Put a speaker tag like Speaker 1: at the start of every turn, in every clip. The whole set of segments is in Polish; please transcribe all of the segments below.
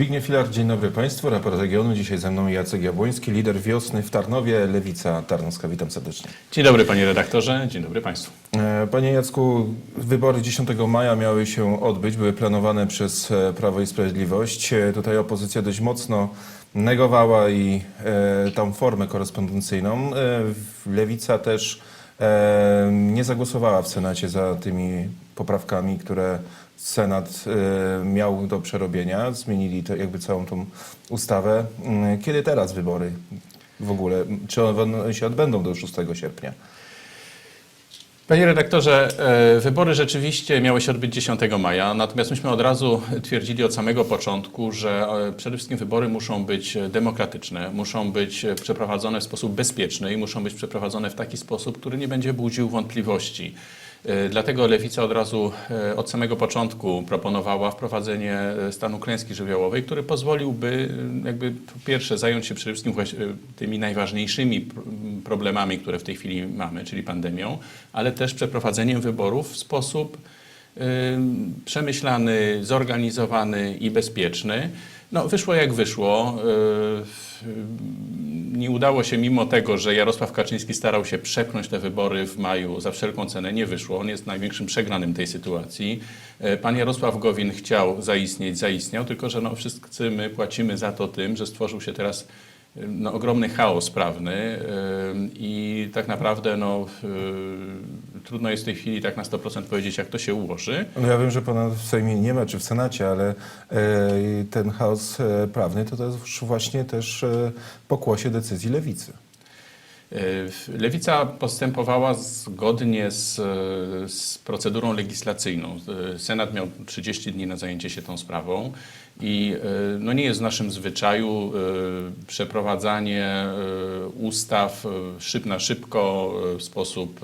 Speaker 1: Zbigniew Filar, dzień dobry Państwu. Raport regionu. Dzisiaj ze mną Jacek Jabłoński, lider wiosny w Tarnowie, Lewica Tarnowska. Witam serdecznie.
Speaker 2: Dzień dobry panie redaktorze, dzień dobry państwu.
Speaker 1: E, Panie Jacku, wybory 10 maja miały się odbyć, były planowane przez e, Prawo i Sprawiedliwość. E, Tutaj opozycja dość mocno negowała i e, tą formę korespondencyjną. Lewica też e, nie zagłosowała w Senacie za tymi poprawkami, które Senat e, miał do przerobienia. Zmienili to jakby całą tą ustawę. Mm, Kiedy teraz wybory w ogóle? Czy one się odbędą do 6 sierpnia?
Speaker 2: Panie redaktorze, e, wybory rzeczywiście miały się odbyć 10 maja, natomiast myśmy od razu twierdzili od samego początku, że przede wszystkim wybory muszą być demokratyczne, muszą być przeprowadzone w sposób bezpieczny i muszą być przeprowadzone w taki sposób, który nie będzie budził wątpliwości. E, Dlatego Lewica od razu e, od samego początku proponowała wprowadzenie e, stanu klęski żywiołowej, który pozwoliłby jakby po pierwsze zająć się przede wszystkim tymi najważniejszymi pr- problemami, które w tej chwili mamy, czyli pandemią, ale też przeprowadzeniem wyborów w sposób przemyślany, zorganizowany i bezpieczny. No, wyszło jak wyszło. Nie udało się, mimo tego, że Jarosław Kaczyński starał się przepchnąć te wybory w maju za wszelką cenę, nie wyszło. On jest największym przegranym tej sytuacji. Y, Pan Jarosław Gowin chciał zaistnieć, zaistniał, tylko że no, wszyscy my płacimy za to tym, że stworzył się teraz no, ogromny chaos prawny y, i tak naprawdę no, y, trudno jest w tej chwili tak na 100% powiedzieć, jak to się ułoży.
Speaker 1: No ja wiem, że pana w Sejmie nie ma, czy w Senacie, ale e, ten chaos e, prawny to, to jest właśnie też pokłosie decyzji lewicy.
Speaker 2: Y, Lewica postępowała zgodnie z, z procedurą legislacyjną. Y, Senat miał 30 dni na zajęcie się tą sprawą i y, no nie jest w naszym zwyczaju przeprowadzanie ustaw szyb na szybko w sposób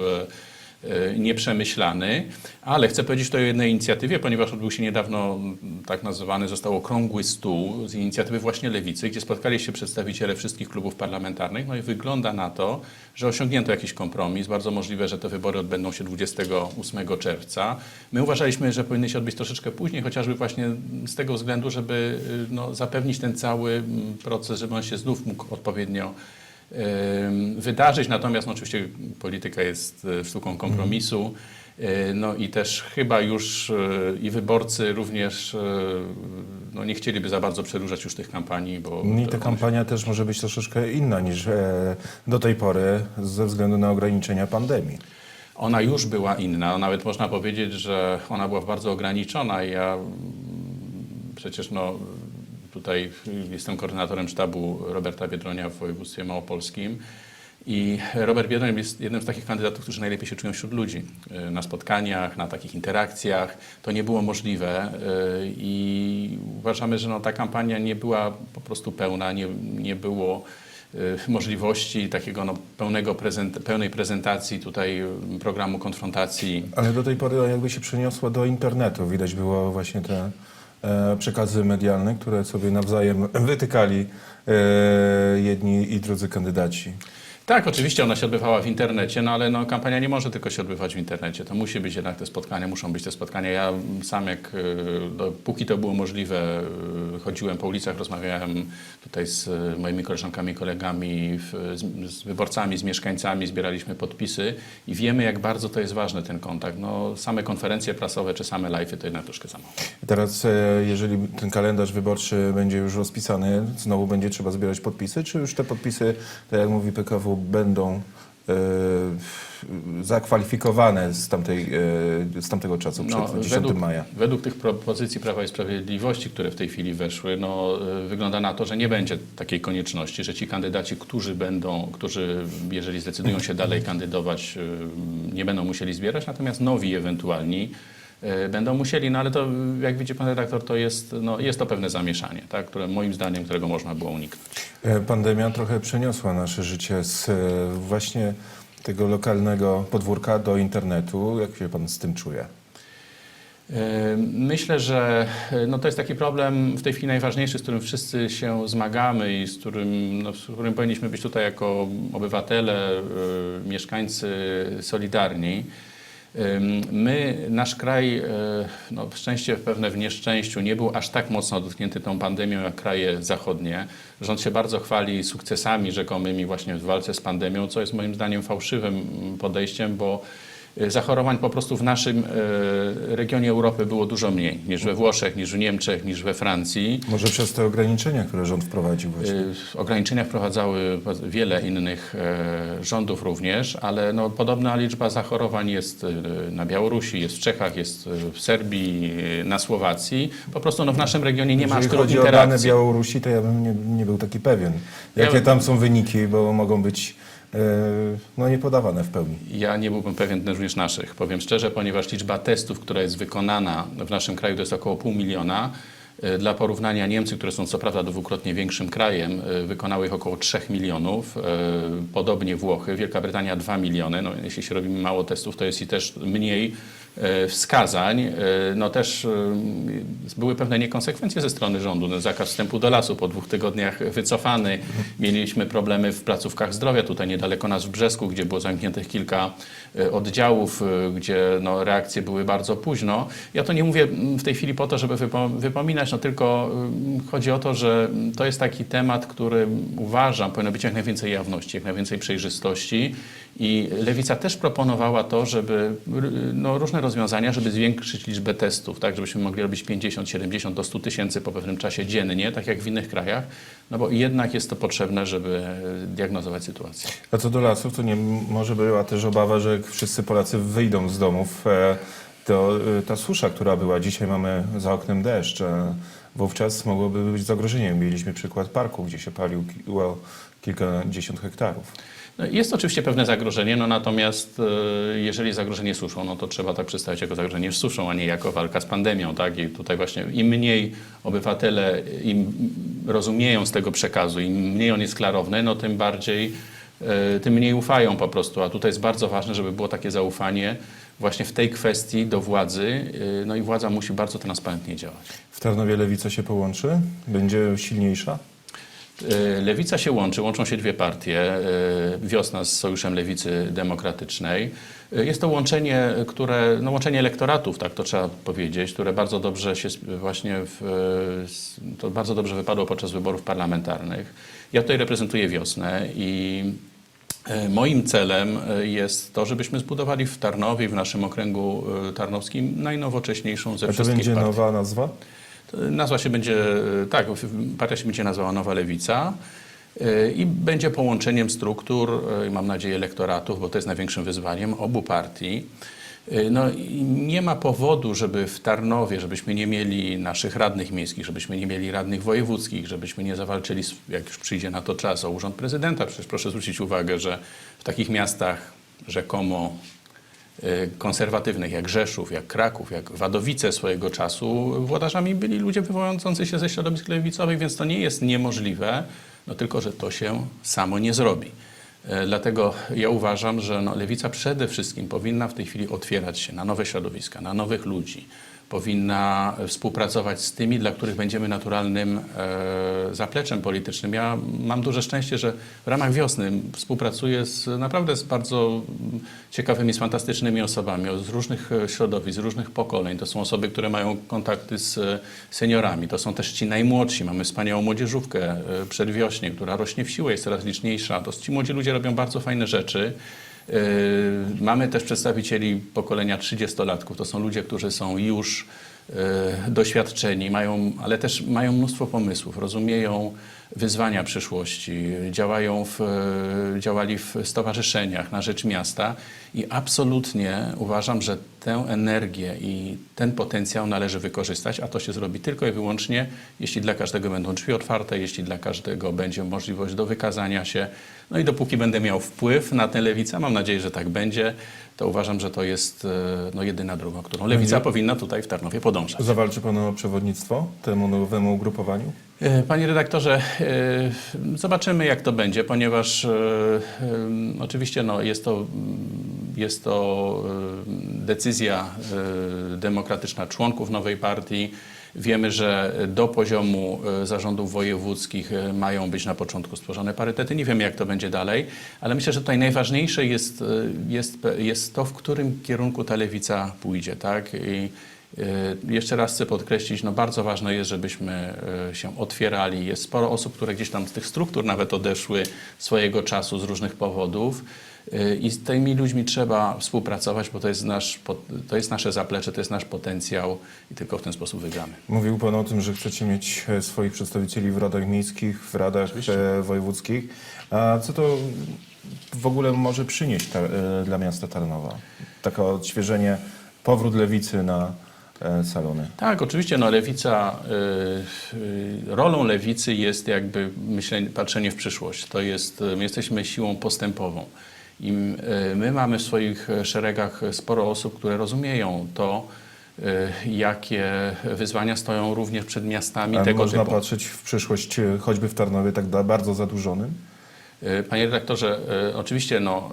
Speaker 2: nieprzemyślany, ale chcę powiedzieć tutaj o jednej inicjatywie, ponieważ odbył się niedawno m, tak nazywany został okrągły stół z inicjatywy właśnie Lewicy, gdzie spotkali się przedstawiciele wszystkich klubów parlamentarnych, no i wygląda na to, że osiągnięto jakiś kompromis. Bardzo możliwe, że te wybory odbędą się 28 czerwca. My uważaliśmy, że powinny się odbyć troszeczkę później, chociażby właśnie z tego względu, żeby y, no, zapewnić ten cały mm, proces, żeby on się znów mógł odpowiednio wydarzyć. Natomiast no, oczywiście polityka jest y, sztuką kompromisu. Y, No i też chyba już y, i wyborcy również no, nie chcieliby za bardzo przedłużać już tych kampanii, bo
Speaker 1: No I ta kampania też może być troszeczkę inna niż e, do tej pory ze względu na ograniczenia pandemii.
Speaker 2: Ona już była inna. Nawet można powiedzieć, że ona była bardzo ograniczona. i Ja mm, przecież no, tutaj jestem koordynatorem sztabu Roberta Biedronia w województwie małopolskim. I Robert Biedroń jest jednym z takich kandydatów, którzy najlepiej się czują wśród ludzi. Y, Na spotkaniach, na takich interakcjach. To nie było możliwe y, i uważamy, że no, ta kampania nie była po prostu pełna, nie, nie było y, możliwości takiego no, pełnego prezent, pełnej prezentacji tutaj programu konfrontacji.
Speaker 1: Ale do tej pory jakby się przeniosła do internetu. Widać było właśnie te e, przekazy medialne, które sobie nawzajem wytykali e, jedni i drudzy kandydaci.
Speaker 2: Tak, oczywiście ona się odbywała w internecie, no ale no, kampania nie może tylko się odbywać w internecie. To musi być jednak te spotkania, muszą być te spotkania. Ja sam jak, y, no, to było możliwe, y, chodziłem po ulicach, rozmawiałem tutaj z y, moimi koleżankami, kolegami, z, z wyborcami, z mieszkańcami, zbieraliśmy podpisy i wiemy, jak bardzo to jest ważny ten kontakt. No, same konferencje prasowe czy same live'y to jednak troszkę za mało.
Speaker 1: Teraz, e, jeżeli ten kalendarz wyborczy będzie już rozpisany, znowu będzie trzeba zbierać podpisy, czy już te podpisy, tak jak mówi PKW, będą e, zakwalifikowane z, tamtej, e, z tamtego czasu, przed
Speaker 2: No,
Speaker 1: 10
Speaker 2: według,
Speaker 1: maja?
Speaker 2: według tych propozycji Prawa i Sprawiedliwości, które w tej chwili weszły, no, y, wygląda na to, że nie będzie takiej konieczności, że ci kandydaci, którzy będą, którzy jeżeli zdecydują się dalej kandydować, nie będą musieli zbierać, natomiast nowi ewentualni będą musieli, no ale to jak widzi pan redaktor, to jest, no, jest to pewne zamieszanie, tak, które moim zdaniem, którego można było uniknąć.
Speaker 1: E, Pandemia trochę przeniosła nasze życie z e, właśnie tego lokalnego podwórka do internetu. Jak się pan z tym czuje?
Speaker 2: E, Myślę, że no to jest taki problem w tej chwili najważniejszy, z którym wszyscy się zmagamy i z którym, no, z którym powinniśmy być tutaj jako obywatele, mieszkańcy solidarni. My, nasz kraj, e, no, w szczęście pewne w nieszczęściu, nie był aż tak mocno dotknięty tą pandemią jak kraje zachodnie. Rząd się bardzo chwali sukcesami rzekomymi właśnie w walce z pandemią, co jest moim zdaniem fałszywym mm, podejściem, bo zachorowań po prostu w naszym e, regionie Europy było dużo mniej niż we Włoszech, niż w Niemczech, niż we Francji.
Speaker 1: Może przez te ograniczenia, które rząd wprowadził właśnie.
Speaker 2: Y, Ograniczenia wprowadzały wiele innych e, rządów również, ale no, podobna liczba zachorowań jest na Białorusi, jest w Czechach, jest w Serbii, na Słowacji. Po prostu no, w naszym regionie nie ma aż
Speaker 1: Jeżeli
Speaker 2: tylu
Speaker 1: chodzi o dane
Speaker 2: interakcji.
Speaker 1: Białorusi, to ja bym nie, nie był taki pewien. Jakie tam są wyniki, bo mogą być e, no, niepodawane w pełni.
Speaker 2: Ja nie byłbym pewien również naszych, powiem szczerze, ponieważ liczba testów, która jest wykonana w naszym kraju, to jest około pół miliona. Y, Dla porównania Niemcy, które są co prawda dwukrotnie większym krajem, y, wykonały ich około 3 milionów. y, Podobnie Włochy, Wielka Brytania 2 miliony. No, jeśli się robi mało testów, to jest i też mniej wskazań. No też były pewne niekonsekwencje ze strony rządu. No, zakaz wstępu do lasu po dwóch tygodniach wycofany. Mieliśmy problemy w placówkach zdrowia, tutaj niedaleko nas w Brzesku, gdzie było zamkniętych kilka oddziałów, gdzie no, reakcje były bardzo późno. Ja to nie mówię mm, w tej chwili po to, żeby wypo, no tylko y, chodzi o to, że to jest taki temat, który uważam powinno być jak najwięcej jawności, jak najwięcej przejrzystości. I Lewica też proponowała to, żeby no, różne rozwiązania, żeby zwiększyć liczbę testów, tak, żebyśmy mogli robić 50, 70 do 100 tysięcy po pewnym czasie dziennie, tak jak w innych krajach, no bo jednak jest to potrzebne, żeby e, diagnozować sytuację.
Speaker 1: A co do lasów, to nie może była też obawa, że wszyscy Polacy wyjdą z domów, e, to e, ta susza, która była, dzisiaj mamy za oknem deszcz, wówczas mogłoby być zagrożeniem. Mieliśmy przykład parku, gdzie się paliło kilkadziesiąt hektarów.
Speaker 2: No, Jest oczywiście pewne zagrożenie, no natomiast e, jeżeli zagrożenie suszą, no to trzeba tak przedstawić jako zagrożenie suszą, a nie jako walka z pandemią. Tak? I tutaj właśnie im mniej obywatele im rozumieją z tego przekazu, im mniej on jest klarowny, no tym bardziej, e, tym mniej ufają po prostu. A tutaj jest bardzo ważne, żeby było takie zaufanie właśnie w tej kwestii do władzy. e, No i władza musi bardzo transparentnie działać.
Speaker 1: W Tarnowie Lewica się połączy? Będzie silniejsza?
Speaker 2: E, Lewica się łączy, łączą się dwie partie. e, Wiosna z Sojuszem Lewicy Demokratycznej. Jest to łączenie, które, no łączenie elektoratów, tak to trzeba powiedzieć, które bardzo dobrze się właśnie, w, to bardzo dobrze wypadło podczas wyborów parlamentarnych. Ja tutaj reprezentuję Wiosnę i Moim celem e, jest to, żebyśmy zbudowali w Tarnowie, w naszym okręgu e, tarnowskim najnowocześniejszą ze
Speaker 1: A to
Speaker 2: wszystkich
Speaker 1: będzie
Speaker 2: partii.
Speaker 1: nowa nazwa?
Speaker 2: Nazwa się będzie, tak, partia się będzie nazwała Nowa Lewica i będzie połączeniem struktur, mam nadzieję, elektoratów, bo to jest największym wyzwaniem obu partii. Y, No, nie ma powodu, żeby w Tarnowie, żebyśmy nie mieli naszych radnych miejskich, żebyśmy nie mieli radnych wojewódzkich, żebyśmy nie zawalczyli, jak już przyjdzie na to czas, o urząd prezydenta. Przecież proszę zwrócić uwagę, że w takich miastach rzekomo y, konserwatywnych, jak Rzeszów, jak Kraków, jak Wadowice swojego czasu, włodarzami byli ludzie wywodzący się ze środowisk lewicowych, więc to nie jest niemożliwe, no tylko, że to się samo nie zrobi. E, Dlatego ja uważam, że no, lewica przede wszystkim powinna w tej chwili otwierać się na nowe środowiska, na nowych ludzi. Powinna współpracować z tymi, dla których będziemy naturalnym e, zapleczem politycznym. Ja mam duże szczęście, że w ramach wiosny współpracuję z, naprawdę z bardzo mm, ciekawymi, z fantastycznymi osobami z różnych e, środowisk, z różnych pokoleń. To są osoby, które mają kontakty z e, seniorami. To są też ci najmłodsi. Mamy wspaniałą młodzieżówkę przedwiośnie, która rośnie w siłę, jest coraz liczniejsza. To ci młodzi ludzie robią bardzo fajne rzeczy. Yy, Mamy też przedstawicieli pokolenia 30-latków. To są ludzie, którzy są już yy, doświadczeni, mają, ale też mają mnóstwo pomysłów, rozumieją wyzwania przyszłości, działają w, yy, działali w stowarzyszeniach na rzecz miasta i absolutnie uważam, że tę energię i ten potencjał należy wykorzystać, a to się zrobi tylko i wyłącznie, jeśli dla każdego będą drzwi otwarte, jeśli dla każdego będzie możliwość do wykazania się. No i dopóki będę miał wpływ na tę lewicę, mam nadzieję, że tak będzie, to uważam, że to jest e, no, jedyna droga, którą lewica
Speaker 1: Będzie-
Speaker 2: powinna tutaj w Tarnowie podążać.
Speaker 1: Zawalczy Pan o przewodnictwo temu nowemu ugrupowaniu?
Speaker 2: E, Panie redaktorze, e, zobaczymy jak to będzie, ponieważ oczywiście no, jest to, mm, jest to decyzja demokratyczna członków nowej partii. Wiemy, że do poziomu e, zarządów wojewódzkich e, mają być na początku stworzone parytety. Nie wiemy, jak to będzie dalej, ale myślę, że tutaj najważniejsze jest, e, jest, jest to, w którym kierunku ta lewica pójdzie. Tak? I jeszcze raz chcę podkreślić, no bardzo ważne jest, żebyśmy e, się otwierali. Jest sporo osób, które gdzieś tam z tych struktur nawet odeszły swojego czasu z różnych powodów. E, I z tymi ludźmi trzeba współpracować, bo to jest, nasz, to jest nasze zaplecze, to jest nasz potencjał i tylko w ten sposób wygramy.
Speaker 1: Mówił Pan o tym, że chcecie mieć e, swoich przedstawicieli w radach miejskich, w radach e, wojewódzkich. A co to w ogóle może przynieść ta, e, dla miasta Tarnowa? Takie odświeżenie, powrót lewicy na salony.
Speaker 2: Tak, oczywiście, no lewica, y, y, rolą lewicy jest jakby myślenie, patrzenie w przyszłość. To jest, my jesteśmy siłą postępową. I y, my mamy w swoich szeregach sporo osób, które rozumieją to, y, jakie wyzwania stoją również przed miastami
Speaker 1: A
Speaker 2: tego
Speaker 1: można
Speaker 2: typu.
Speaker 1: patrzeć w przyszłość, e, choćby w Tarnowie, tak da- bardzo zadłużonym?
Speaker 2: E, Panie redaktorze, e, oczywiście no,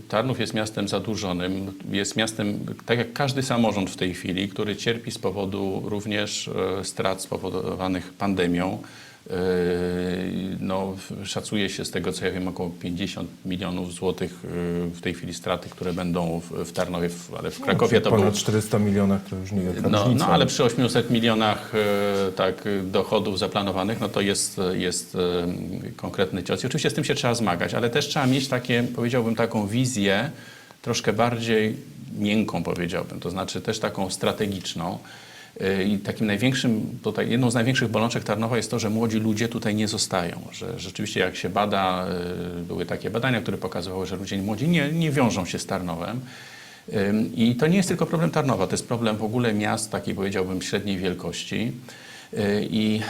Speaker 2: e, Tarnów jest miastem zadłużonym, jest miastem, tak jak każdy samorząd w tej chwili, który cierpi z powodu również strat spowodowanych pandemią. E, No, szacuje się z tego, co ja wiem, około 50 milionów złotych e, w tej chwili straty, które będą w, Tarnowie, ale w Krakowie to
Speaker 1: Ponad
Speaker 2: było
Speaker 1: 400 milionach to już niewielka
Speaker 2: no,
Speaker 1: różnica.
Speaker 2: no ale przy 800 milionach e, tak, dochodów zaplanowanych, no to jest, jest konkretny cios. I oczywiście z tym się trzeba zmagać, ale też trzeba mieć takie, powiedziałbym, taką wizję troszkę bardziej miękką, powiedziałbym, to znaczy też taką strategiczną. E, I takim największym, tutaj jedną z największych bolączek Tarnowa jest to, że młodzi ludzie tutaj nie zostają. Że rzeczywiście jak się bada, e, były takie badania, które pokazywały, że ludzie młodzi nie, nie wiążą się z Tarnowem. I to nie jest tylko problem Tarnowa, to jest problem w ogóle miast takiej powiedziałbym średniej wielkości. I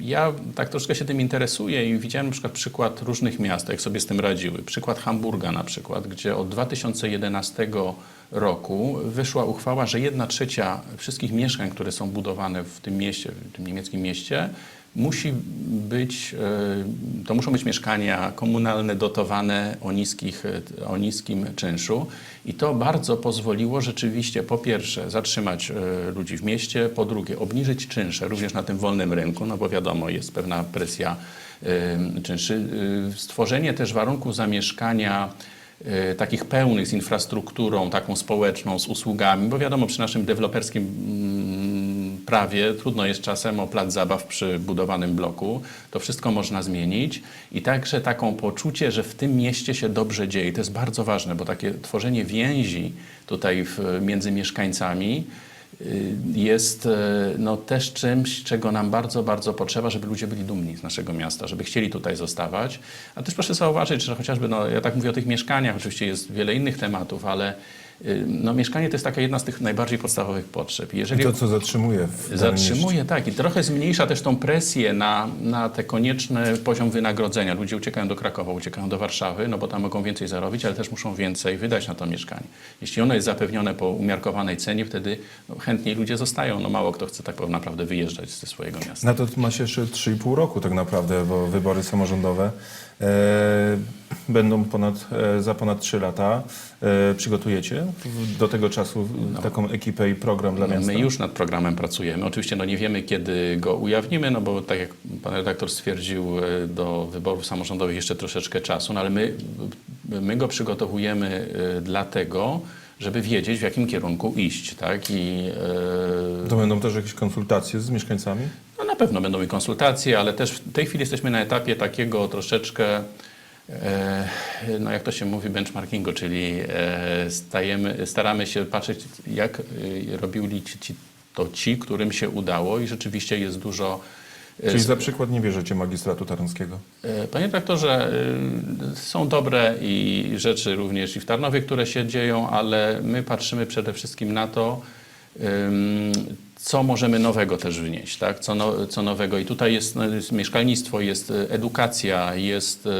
Speaker 2: ja tak troszkę się tym interesuję i widziałem na przykład przykład różnych miast, jak sobie z tym radziły. Przykład Hamburga na przykład, gdzie od 2011 roku wyszła uchwała, że jedna trzecia wszystkich mieszkań, które są budowane w tym mieście, w tym niemieckim mieście, musi być, e, to muszą być mieszkania komunalne, dotowane o, niskich, e, o niskim czynszu. I to bardzo pozwoliło rzeczywiście, po pierwsze, zatrzymać e, ludzi w mieście, po drugie, obniżyć czynsze, również na tym wolnym rynku, no bo wiadomo, jest pewna presja czynszy. Stworzenie też warunków zamieszkania takich pełnych z infrastrukturą taką społeczną, z usługami, bo wiadomo, przy naszym deweloperskim mm, prawie trudno jest czasem o plac zabaw przy budowanym bloku. To wszystko można zmienić i także taką poczucie, że w tym mieście się dobrze dzieje. To jest bardzo ważne, bo takie tworzenie więzi tutaj w, między mieszkańcami y, jest y, no, też czymś, czego nam bardzo, bardzo potrzeba, żeby ludzie byli dumni z naszego miasta, żeby chcieli tutaj zostawać. A też proszę zauważyć, że chociażby, no, ja tak mówię o tych mieszkaniach, oczywiście jest wiele innych tematów, ale no, mieszkanie to jest taka jedna z tych najbardziej podstawowych potrzeb. I
Speaker 1: I
Speaker 2: Jeżeli
Speaker 1: to, co zatrzymuje w
Speaker 2: Zatrzymuje, tak. I trochę zmniejsza też tą presję na, na te konieczny poziom wynagrodzenia. Ludzie uciekają do Krakowa, uciekają do Warszawy, no bo tam mogą więcej zarobić, ale też muszą więcej wydać na to mieszkanie. Jeśli ono jest zapewnione po umiarkowanej cenie, wtedy no, chętniej ludzie zostają. No mało kto chce tak naprawdę wyjeżdżać ze swojego miasta.
Speaker 1: Na to ma się jeszcze 3,5 roku tak naprawdę, bo wybory samorządowe będą ponad, e, za ponad 3 lata. E, przygotujecie do tego czasu taką ekipę i program dla
Speaker 2: No,
Speaker 1: miasta?
Speaker 2: my już nad programem pracujemy. Oczywiście no, nie wiemy, kiedy go ujawnimy, no bo tak jak pan redaktor stwierdził, e, do wyborów samorządowych jeszcze troszeczkę czasu, no ale my, my go przygotowujemy e, dlatego, żeby wiedzieć, w jakim kierunku iść. Tak? I, e,
Speaker 1: To będą też jakieś konsultacje z mieszkańcami?
Speaker 2: Na pewno będą i konsultacje, ale też w tej chwili jesteśmy na etapie takiego troszeczkę, e, no jak to się mówi, benchmarkingu, czyli e, stajemy, staramy się patrzeć, jak e, robili ci, to ci, którym się udało i rzeczywiście jest dużo.
Speaker 1: Czyli za przykład nie bierzecie magistratu tarnowskiego?
Speaker 2: Panie redaktorze, y, są dobre i rzeczy również i w Tarnowie, które się dzieją, ale my patrzymy przede wszystkim na to, co możemy nowego też wnieść, tak? co, no, co nowego. I tutaj jest, no, jest mieszkalnictwo, jest y, edukacja, jest y,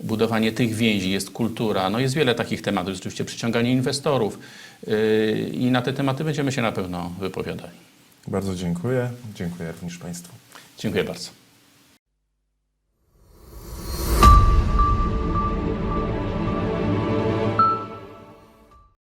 Speaker 2: budowanie tych więzi, jest kultura. No jest wiele takich tematów, jest oczywiście przyciąganie inwestorów y, i na te tematy będziemy się na pewno wypowiadali.
Speaker 1: Bardzo dziękuję. Dziękuję również Państwu.
Speaker 2: Dziękuję bardzo.